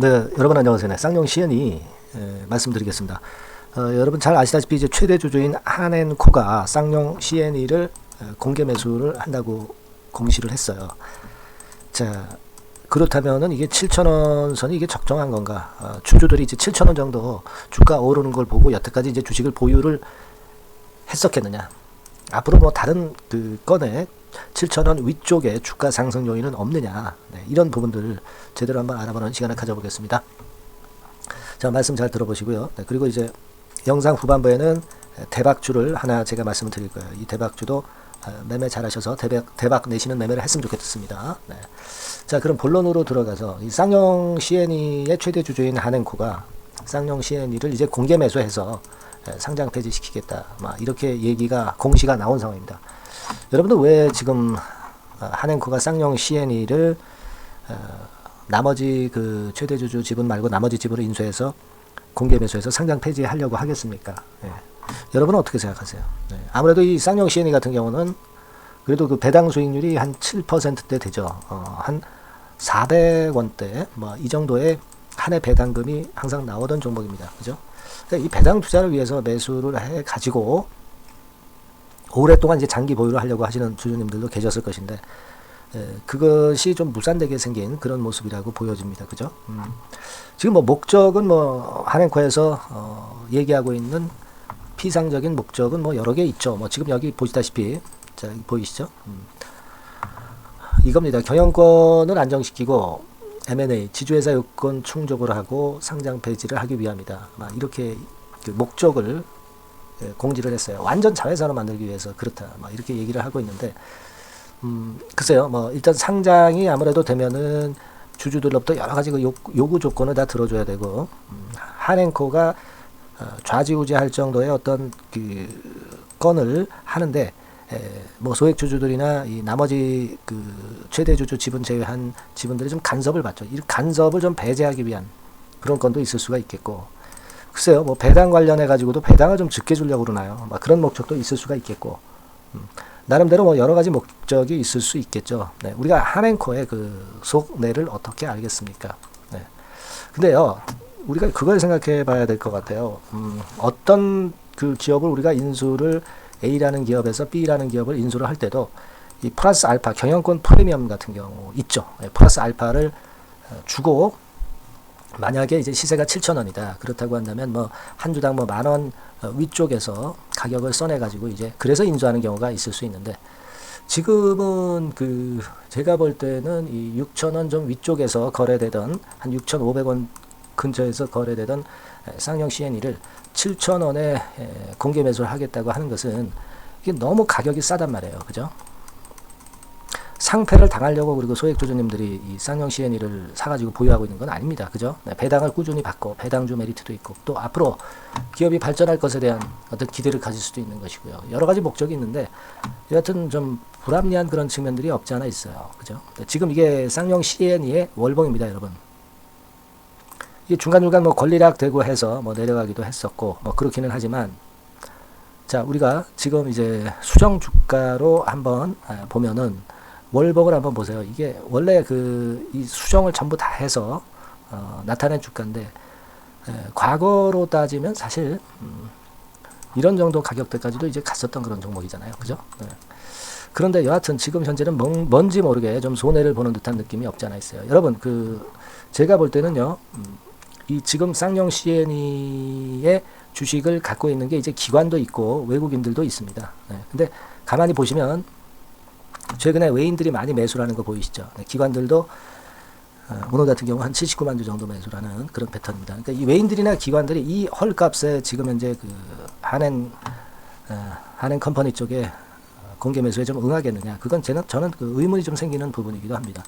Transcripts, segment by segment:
네, 여러분 안녕하세요. 네, 쌍용 시연이 예, 말씀드리겠습니다. 어, 여러분 잘 아시다시피 이제 최대 주주인 한앤코가 쌍용 CNE를 공개 매수를 한다고 공시를 했어요. 자, 그렇다면은 이게 7천원 선이 이게 적정한 건가? 어, 주주들이 이제 7천원 정도 주가 오르는 걸 보고 여태까지 이제 주식을 보유를 했었겠느냐? 앞으로 뭐 다른 그 건에 7천원 위쪽에 주가 상승 요인은 없느냐? 네, 이런 부분들을 제대로 한번 알아보는 시간을 가져보겠습니다. 자, 말씀 잘 들어보시고요. 네, 그리고 이제 영상 후반부에는 대박주를 하나 제가 말씀을 드릴 거예요. 이 대박주도 어, 매매 잘하셔서 대박, 대박 내시는 매매를 했으면 좋겠습니다. 네. 자, 그럼 본론으로 들어가서 이 쌍용 CNE의 최대 주주인 한행코가 쌍용 CNE를 이제 공개 매수해서 예, 상장 폐지시키겠다. 막 이렇게 얘기가 공시가 나온 상황입니다. 여러분들 왜 지금 어, 한행코가 쌍용 CNE를 어, 나머지 그 최대 주주 지분 말고 나머지 지분을 인수해서 공개 매수해서 상장 폐지하려고 하겠습니까? 예. 여러분은 어떻게 생각하세요? 네. 아무래도 이 쌍용 CNE 같은 경우는 그래도 그 배당 수익률이 한 7%대 되죠. 어, 한 400원대 뭐 이 정도의 한 해 배당금이 항상 나오던 종목입니다. 그죠? 그러니까 이 배당 투자를 위해서 매수를 해 가지고 오랫동안 이제 장기 보유를 하려고 하시는 주주님들도 계셨을 것인데 에, 그것이 좀 무산되게 생긴 그런 모습이라고 보여집니다. 그죠? 음. 지금 뭐 목적은 뭐 한행코에서 어, 얘기하고 있는 피상적인 목적은 뭐 여러 개 있죠. 뭐 지금 여기 보시다시피 자 보이시죠? 음. 이겁니다. 경영권을 안정시키고 M&A 지주회사 요건 충족을 하고 상장 폐지를 하기 위함이다. 막 이렇게 그 목적을 예, 공지를 했어요. 완전 자회사로 만들기 위해서 그렇다. 막 이렇게 얘기를 하고 있는데 음, 글쎄요. 뭐 일단 상장이 아무래도 되면은 주주들로부터 여러 가지 그 요, 요구 조건을 다 들어줘야 되고 음, 한행코가 어, 좌지우지할 정도의 어떤 그 건을 하는데 에, 뭐 소액 주주들이나 이 나머지 그 최대 주주 지분 제외한 지분들이 좀 간섭을 받죠. 이 간섭을 좀 배제하기 위한 그런 건도 있을 수가 있겠고 글쎄요 뭐 배당 관련해 가지고도 배당을 좀 적게 주려고 그러나요. 막 그런 목적도 있을 수가 있겠고 음, 나름대로 뭐 여러 가지 목적이 있을 수 있겠죠. 네, 우리가 한행코의 그 속내를 어떻게 알겠습니까? 네. 근데요 우리가 그걸 생각해 봐야 될 것 같아요. 음, 어떤 그 기업을 우리가 인수를 A라는 기업에서 B라는 기업을 인수를 할 때도 이 플러스 알파 경영권 프리미엄 같은 경우 있죠. 예, 플러스 알파를 어, 주고 만약에 이제 시세가 7,000원이다. 그렇다고 한다면 뭐 한 주당 뭐 만 원 위쪽에서 가격을 써내 가지고 이제 그래서 인수하는 경우가 있을 수 있는데 지금은 그 제가 볼 때는 이 6,000원 좀 위쪽에서 거래되던 한 6,500원 근처에서 거래되던 쌍용 CNE를 7,000원에 공개 매수를 하겠다고 하는 것은 이게 너무 가격이 싸단 말이에요. 그죠? 상패를 당하려고 그리고 소액 주주님들이 이 쌍용 CNE를 사가지고 보유하고 있는 건 아닙니다. 그죠? 네, 배당을 꾸준히 받고 배당주 메리트도 있고 또 앞으로 기업이 발전할 것에 대한 어떤 기대를 가질 수도 있는 것이고요. 여러 가지 목적이 있는데 여하튼 좀 불합리한 그런 측면들이 없지 않아 있어요. 그죠? 네, 지금 이게 쌍용 CNE의 월봉입니다, 여러분. 이 중간중간 뭐 권리락 되고 해서 뭐 내려가기도 했었고 뭐 그렇기는 하지만 자 우리가 지금 이제 수정 주가로 한번 아, 보면은 월봉을 한번 보세요. 이게 원래 그이 수정을 전부 다 해서 어, 나타낸 주가인데 에, 과거로 따지면 사실 음, 이런 정도 가격대까지도 이제 갔었던 그런 종목이잖아요. 그죠? 네. 그런데 여하튼 지금 현재는 뭔, 뭔지 모르게 좀 손해를 보는 듯한 느낌이 없지 않아 있어요. 여러분 그 제가 볼 때는요. 음, 이 지금 쌍용 CNE의 주식을 갖고 있는 게 이제 기관도 있고 외국인들도 있습니다. 네. 근데 가만히 보시면 최근에 외인들이 많이 매수하는 거 보이시죠? 네. 기관들도 어, 오늘 같은 경우 한 79만 주 정도 매수하는 그런 패턴입니다. 그러니까 이 외인들이나 기관들이 이 헐값에 지금 현재 그 한행 어, 한행 컴퍼니 쪽에 공개 매수에 좀 응하겠느냐? 그건 저는 저는 그 의문이 좀 생기는 부분이기도 합니다.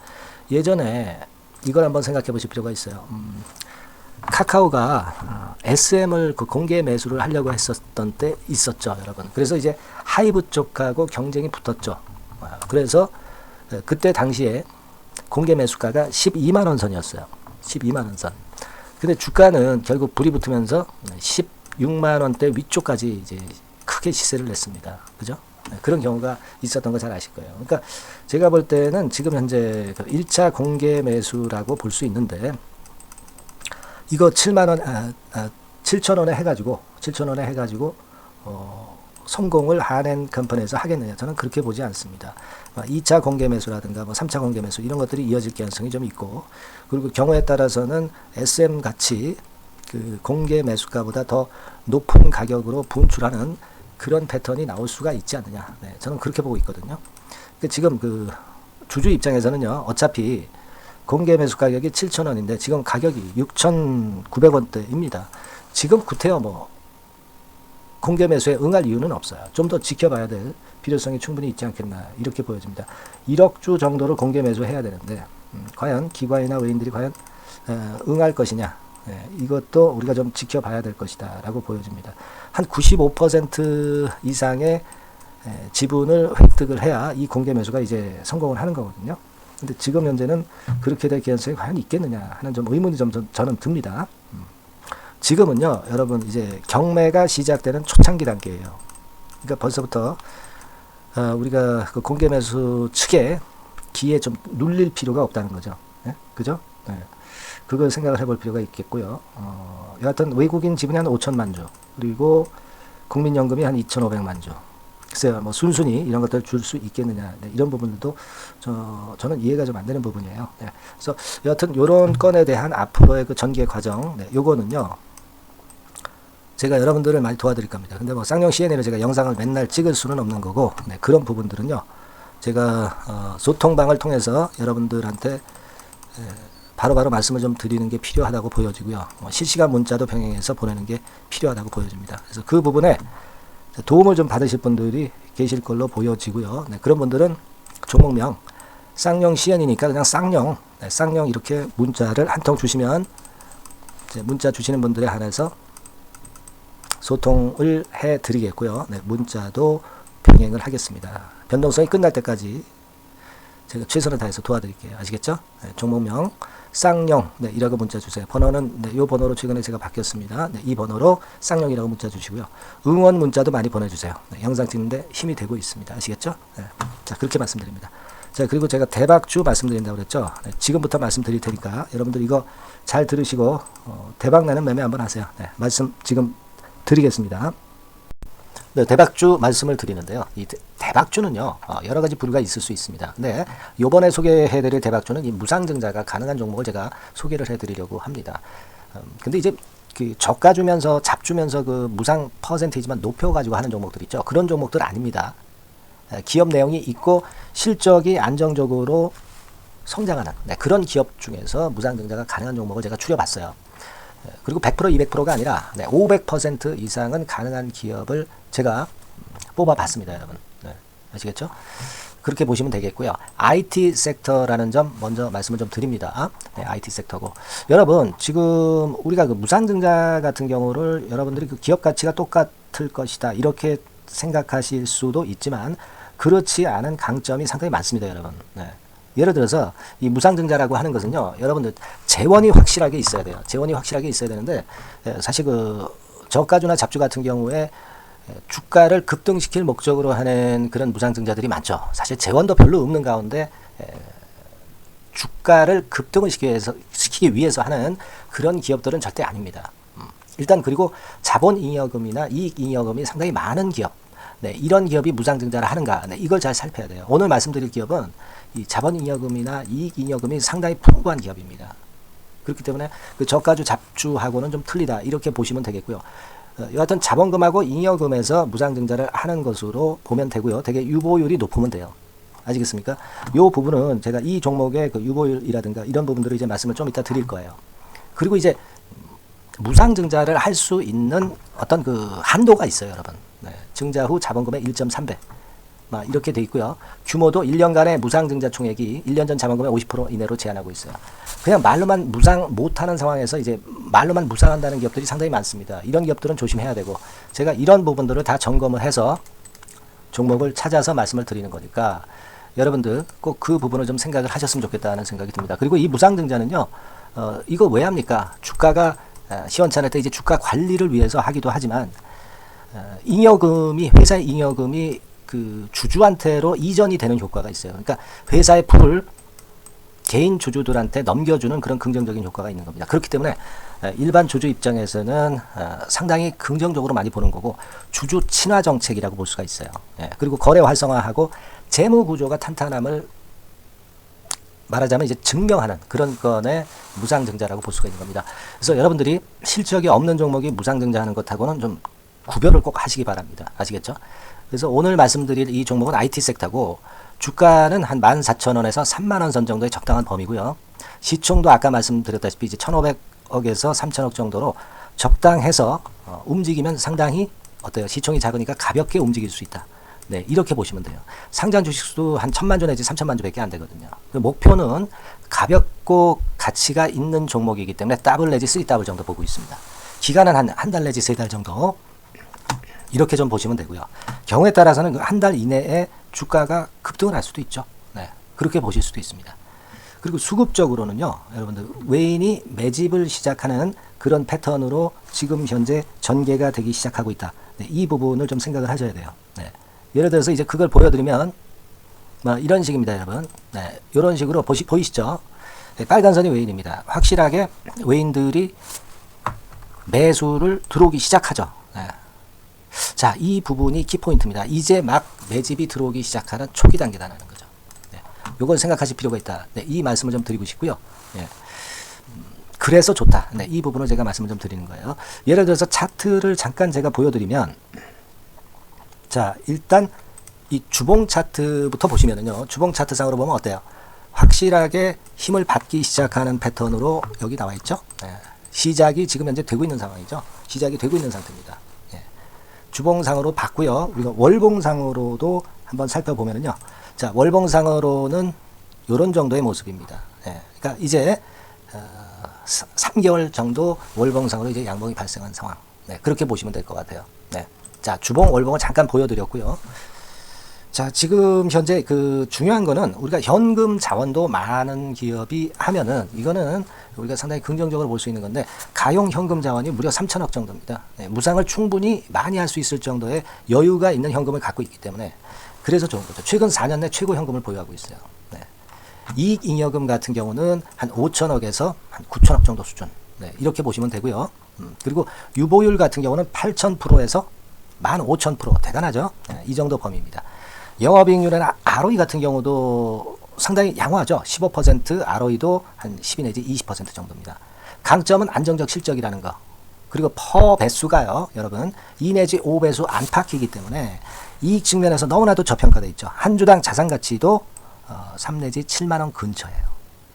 예전에 이걸 한번 생각해 보실 필요가 있어요. 음, 카카오가 SM을 그 공개 매수를 하려고 했었던 때 있었죠, 여러분. 그래서 이제 하이브 쪽하고 경쟁이 붙었죠. 그래서 그때 당시에 공개 매수가가 12만 원 선이었어요. 12만 원 선. 근데 주가는 결국 불이 붙으면서 16만 원대 위쪽까지 이제 크게 시세를 냈습니다. 그죠? 그런 경우가 있었던 거 잘 아실 거예요. 그러니까 제가 볼 때는 지금 현재 1차 그 공개 매수라고 볼 수 있는데 이거 7만 원, 아, 아, 7천 원에 해가지고 7천 원에 해가지고 어, 성공을 한엔 컴퍼니에서 하겠느냐? 저는 그렇게 보지 않습니다. 2차 공개 매수라든가 뭐 3차 공개 매수 이런 것들이 이어질 가능성이 좀 있고 그리고 경우에 따라서는 SM 같이 그 공개 매수가보다 더 높은 가격으로 분출하는 그런 패턴이 나올 수가 있지 않느냐. 네, 저는 그렇게 보고 있거든요. 지금 그 주주 입장에서는요, 어차피 공개 매수 가격이 7,000원인데 지금 가격이 6,900원대입니다. 지금 구태여 뭐 공개 매수에 응할 이유는 없어요. 좀 더 지켜봐야 될 필요성이 충분히 있지 않겠나 이렇게 보여집니다. 1억 주 정도를 공개 매수해야 되는데 음, 과연 기관이나 외인들이 과연 어, 응할 것이냐 예, 이것도 우리가 좀 지켜봐야 될 것이다 라고 보여집니다. 한 95% 이상의 에, 지분을 획득을 해야 이 공개 매수가 이제 성공을 하는 거거든요. 근데 지금 현재는 그렇게 될 가능성이 과연 있겠느냐 하는 좀 의문이 좀 전- 저는 듭니다. 음. 지금은요, 여러분 이제 경매가 시작되는 초창기 단계예요. 그러니까 벌써부터 어, 우리가 그 공개 매수 측에 기에 좀 눌릴 필요가 없다는 거죠. 예? 그죠? 네. 그걸 생각을 해볼 필요가 있겠고요. 어, 여하튼 외국인 지분이 한 5천만 주, 그리고 국민연금이 한 2,500만 주. 글쎄요, 뭐 순순히 이런 것들을 줄 수 있겠느냐, 네, 이런 부분들도 저, 저는 이해가 좀 안 되는 부분이에요. 네. 그래서 여하튼 이런 건에 대한 앞으로의 그 전개 과정, 네, 요거는요, 제가 여러분들을 많이 도와드릴 겁니다. 근데 뭐 쌍용 CNA를 제가 영상을 맨날 찍을 수는 없는 거고, 네, 그런 부분들은요, 제가 어, 소통방을 통해서 여러분들한테 에, 바로 바로 말씀을 좀 드리는 게 필요하다고 보여지고요. 뭐 실시간 문자도 병행해서 보내는 게 필요하다고 보여집니다. 그래서 그 부분에 도움을 좀 받으실 분들이 계실 걸로 보여지고요. 네, 그런 분들은 종목명 쌍용 시연이니까 그냥 쌍용, 네, 쌍용 이렇게 문자를 한 통 주시면 문자 주시는 분들에 한해서 소통을 해 드리겠고요. 네, 문자도 병행을 하겠습니다. 변동성이 끝날 때까지 제가 최선을 다해서 도와드릴게요. 아시겠죠? 네, 종목명 쌍용 네, 이라고 문자 주세요. 번호는 네, 이 번호로 최근에 제가 바뀌었습니다. 네, 이 번호로 쌍용이라고 문자 주시고요. 응원 문자도 많이 보내주세요. 네, 영상 찍는데 힘이 되고 있습니다. 아시겠죠? 네, 자 그렇게 말씀드립니다. 자 그리고 제가 대박주 말씀드린다고 그랬죠. 네, 지금부터 말씀드릴 테니까 여러분들 이거 잘 들으시고 어, 대박 나는 매매 한번 하세요. 네, 말씀 지금 드리겠습니다. 네, 대박주 말씀을 드리는데요. 이 대- 대박주는요, 어, 여러 가지 부류가 있을 수 있습니다. 근데 요번에 소개해드릴 대박주는 이 무상증자가 가능한 종목을 제가 소개를 해드리려고 합니다. 음, 근데 이제 그 저가 주면서 잡 주면서 그 무상 퍼센테이지만 높여가지고 하는 종목들 있죠. 그런 종목들 아닙니다. 에, 기업 내용이 있고 실적이 안정적으로 성장하는 네, 그런 기업 중에서 무상증자가 가능한 종목을 제가 추려봤어요. 예, 그리고 100% 200%가 아니라 네, 500% 이상은 가능한 기업을 제가 음, 뽑아봤습니다, 여러분. 네, 아시겠죠? 그렇게 보시면 되겠고요. IT 섹터라는 점 먼저 말씀을 좀 드립니다. 네, IT 섹터고 여러분 지금 우리가 그 무상증자 같은 경우를 여러분들이 그 기업 가치가 똑같을 것이다 이렇게 생각하실 수도 있지만 그렇지 않은 강점이 상당히 많습니다, 여러분. 네. 예를 들어서 이 무상증자라고 하는 것은요, 여러분들 재원이 확실하게 있어야 돼요. 재원이 확실하게 있어야 되는데 예, 사실 그 저가주나 잡주 같은 경우에 예, 주가를 급등시킬 목적으로 하는 그런 무상증자들이 많죠. 사실 재원도 별로 없는 가운데 예, 주가를 급등을 시키기 시키기 위해서 하는 그런 기업들은 절대 아닙니다. 음, 일단 그리고 자본잉여금이나 이익잉여금이 상당히 많은 기업, 네, 이런 기업이 무상증자를 하는가, 네, 이걸 잘 살펴야 돼요. 오늘 말씀드릴 기업은 이 자본잉여금이나 이익잉여금이 상당히 풍부한 기업입니다. 그렇기 때문에 그 저가주 잡주하고는 좀 틀리다 이렇게 보시면 되겠고요. 어, 여하튼 자본금하고 잉여금에서 무상증자를 하는 것으로 보면 되고요. 되게 유보율이 높으면 돼요. 아시겠습니까? 요 부분은 제가 이 종목의 그 유보율이라든가 이런 부분들을 이제 말씀을 좀 이따 드릴 거예요. 그리고 이제 무상증자를 할 수 있는 어떤 그 한도가 있어요, 여러분. 네, 증자 후 자본금의 1.3배. 막 이렇게 돼 있고요. 규모도 1년간의 무상 증자 총액이 1년 전 자본금의 50% 이내로 제한하고 있어요. 그냥 말로만 무상 못하는 상황에서 이제 말로만 무상한다는 기업들이 상당히 많습니다. 이런 기업들은 조심해야 되고 제가 이런 부분들을 다 점검을 해서 종목을 찾아서 말씀을 드리는 거니까 여러분들 꼭 그 부분을 좀 생각을 하셨으면 좋겠다는 생각이 듭니다. 그리고 이 무상 증자는요, 어, 이거 왜 합니까? 주가가 어, 시원찮을 때 이제 주가 관리를 위해서 하기도 하지만 어, 잉여금이 회사의 잉여금이 그 주주한테로 이전이 되는 효과가 있어요. 그러니까 회사의 풀을 개인 주주들한테 넘겨주는 그런 긍정적인 효과가 있는 겁니다. 그렇기 때문에 에, 일반 주주 입장에서는 어, 상당히 긍정적으로 많이 보는 거고 주주 친화 정책이라고 볼 수가 있어요. 예, 그리고 거래 활성화하고 재무 구조가 탄탄함을 말하자면 이제 증명하는 그런 건의 무상증자라고 볼 수가 있는 겁니다. 그래서 여러분들이 실적이 없는 종목이 무상증자하는 것하고는 좀 구별을 꼭 하시기 바랍니다. 아시겠죠? 그래서 오늘 말씀드릴 이 종목은 IT 섹터고 주가는 한 14,000원에서 3만 원 선 정도의 적당한 범위고요. 시총도 아까 말씀드렸다시피 이제 1,500억에서 3,000억 정도로 적당해서 어, 움직이면 상당히 어때요? 시총이 작으니까 가볍게 움직일 수 있다. 네, 이렇게 보시면 돼요. 상장 주식수도 한 천만 주 내지 삼천만 주밖에 안 되거든요. 그 목표는 가볍고 가치가 있는 종목이기 때문에 더블 내지 쓰리 더블 정도 보고 있습니다. 기간은 한 한 달 내지 세 달 정도 이렇게 좀 보시면 되고요. 경우에 따라서는 그한달 이내에 주가가 급등을 할 수도 있죠. 네, 그렇게 보실 수도 있습니다. 그리고 수급적으로는요, 여러분들 외인이 매집을 시작하는 그런 패턴으로 지금 현재 전개가 되기 시작하고 있다. 네, 이 부분을 좀 생각을 하셔야 돼요. 네. 예를 들어서 이제 그걸 보여드리면 뭐 이런 식입니다, 여러분. 네, 이런 식으로 보시 보이시죠? 네, 빨간 선이 외인입니다. 확실하게 외인들이 매수를 들어오기 시작하죠. 네. 자, 이 부분이 키포인트입니다. 이제 막 매집이 들어오기 시작하는 초기 단계다라는 거죠. 네. 요걸 생각하실 필요가 있다. 네, 이 말씀을 좀 드리고 싶고요. 예. 음, 그래서 좋다. 네, 이 부분을 제가 말씀을 좀 드리는 거예요. 예를 들어서 차트를 잠깐 제가 보여드리면, 자, 일단 이 주봉 차트부터 보시면은요, 주봉 차트상으로 보면 어때요? 확실하게 힘을 받기 시작하는 패턴으로 여기 나와 있죠? 예. 시작이 지금 현재 되고 있는 상황이죠. 시작이 되고 있는 상태입니다. 예. 주봉상으로 봤고요. 우리가 월봉상으로도 한번 살펴보면은요. 자, 월봉상으로는 이런 정도의 모습입니다. 예. 그러니까 이제 어, 3개월 정도 월봉상으로 이제 양봉이 발생한 상황. 네, 그렇게 보시면 될 것 같아요. 네. 자, 주봉, 월봉을 잠깐 보여드렸고요. 자, 지금 현재 그 중요한 거는 우리가 현금 자원도 많은 기업이 하면은 이거는 우리가 상당히 긍정적으로 볼 수 있는 건데 가용 현금 자원이 무려 3천억 정도입니다. 네, 무상을 충분히 많이 할 수 있을 정도의 여유가 있는 현금을 갖고 있기 때문에 그래서 좋은 거죠. 최근 4년 내 최고 현금을 보유하고 있어요. 네. 이익 잉여금 같은 경우는 한 5천억에서 한 9천억 정도 수준. 네, 이렇게 보시면 되고요. 음, 그리고 유보율 같은 경우는 8,000%에서 15,000% 대단하죠. 네, 이 정도 범위입니다. 영업이익률은 ROE 같은 경우도 상당히 양호하죠. 15% ROE도 한 12 내지 20% 정도입니다. 강점은 안정적 실적이라는 거. 그리고 퍼 배수가요, 여러분 2 내지 5배수 안팎이기 때문에 이익 측면에서 너무나도 저평가돼 있죠. 한 주당 자산 가치도 어, 3 내지 7만 원 근처예요.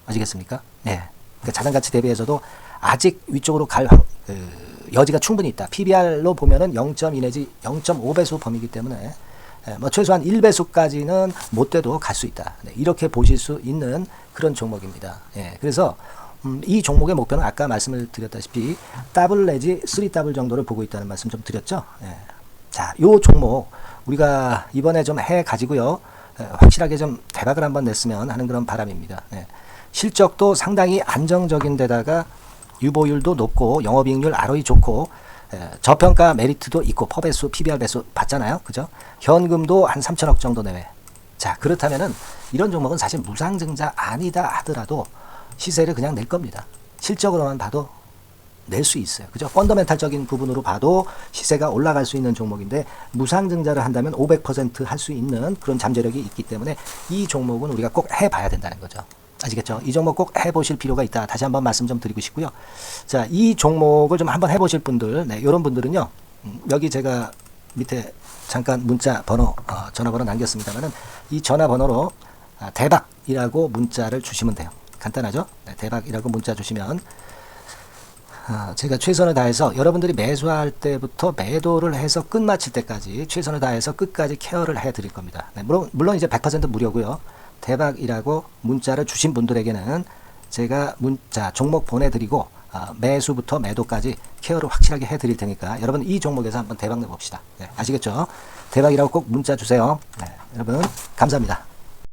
아시겠습니까? 네. 그러니까 자산 가치 대비해서도 아직 위쪽으로 갈 확- 그, 여지가 충분히 있다. PBR로 보면은 0.2 내지 0.5배수 범위이기 때문에 예, 뭐 최소한 1배수까지는 못 돼도 갈 수 있다. 네, 이렇게 보실 수 있는 그런 종목입니다. 예, 그래서 음, 이 종목의 목표는 아까 말씀을 드렸다시피 더블 내지 쓰리 더블 정도를 보고 있다는 말씀 좀 드렸죠. 예. 자, 요 종목 우리가 이번에 좀 해 가지고요. 예, 확실하게 좀 대박을 한번 냈으면 하는 그런 바람입니다. 예. 실적도 상당히 안정적인 데다가 유보율도 높고 영업이익률 ROE 좋고 예, 저평가 메리트도 있고 퍼배수, PBR 배수 받잖아요. 그죠? 현금도 한 3천억 정도 내외. 자, 그렇다면은 이런 종목은 사실 무상증자 아니다 하더라도 시세를 그냥 낼 겁니다. 실적으로만 봐도 낼 수 있어요. 그죠? 펀더멘탈적인 부분으로 봐도 시세가 올라갈 수 있는 종목인데 무상증자를 한다면 500%할 수 있는 그런 잠재력이 있기 때문에 이 종목은 우리가 꼭 해봐야 된다는 거죠. 아시겠죠? 이 종목 꼭 해보실 필요가 있다. 다시 한번 말씀 좀 드리고 싶고요. 자, 이 종목을 좀 한번 해보실 분들, 네, 이런 분들은요. 음, 여기 제가 밑에 잠깐 문자 번호, 어, 전화번호 남겼습니다만은 이 전화번호로 아, 대박이라고 문자를 주시면 돼요. 간단하죠? 네, 대박이라고 문자 주시면 아, 제가 최선을 다해서 여러분들이 매수할 때부터 매도를 해서 끝마칠 때까지 최선을 다해서 끝까지 케어를 해 드릴 겁니다. 네, 물론, 물론 이제 100% 무료고요. 대박이라고 문자를 주신 분들에게는 제가 문자 종목 보내드리고 아, 매수부터 매도까지 케어를 확실하게 해 드릴 테니까 여러분 이 종목에서 한번 대박 내봅시다. 네, 아시겠죠? 대박이라고 꼭 문자 주세요. 네, 여러분 감사합니다.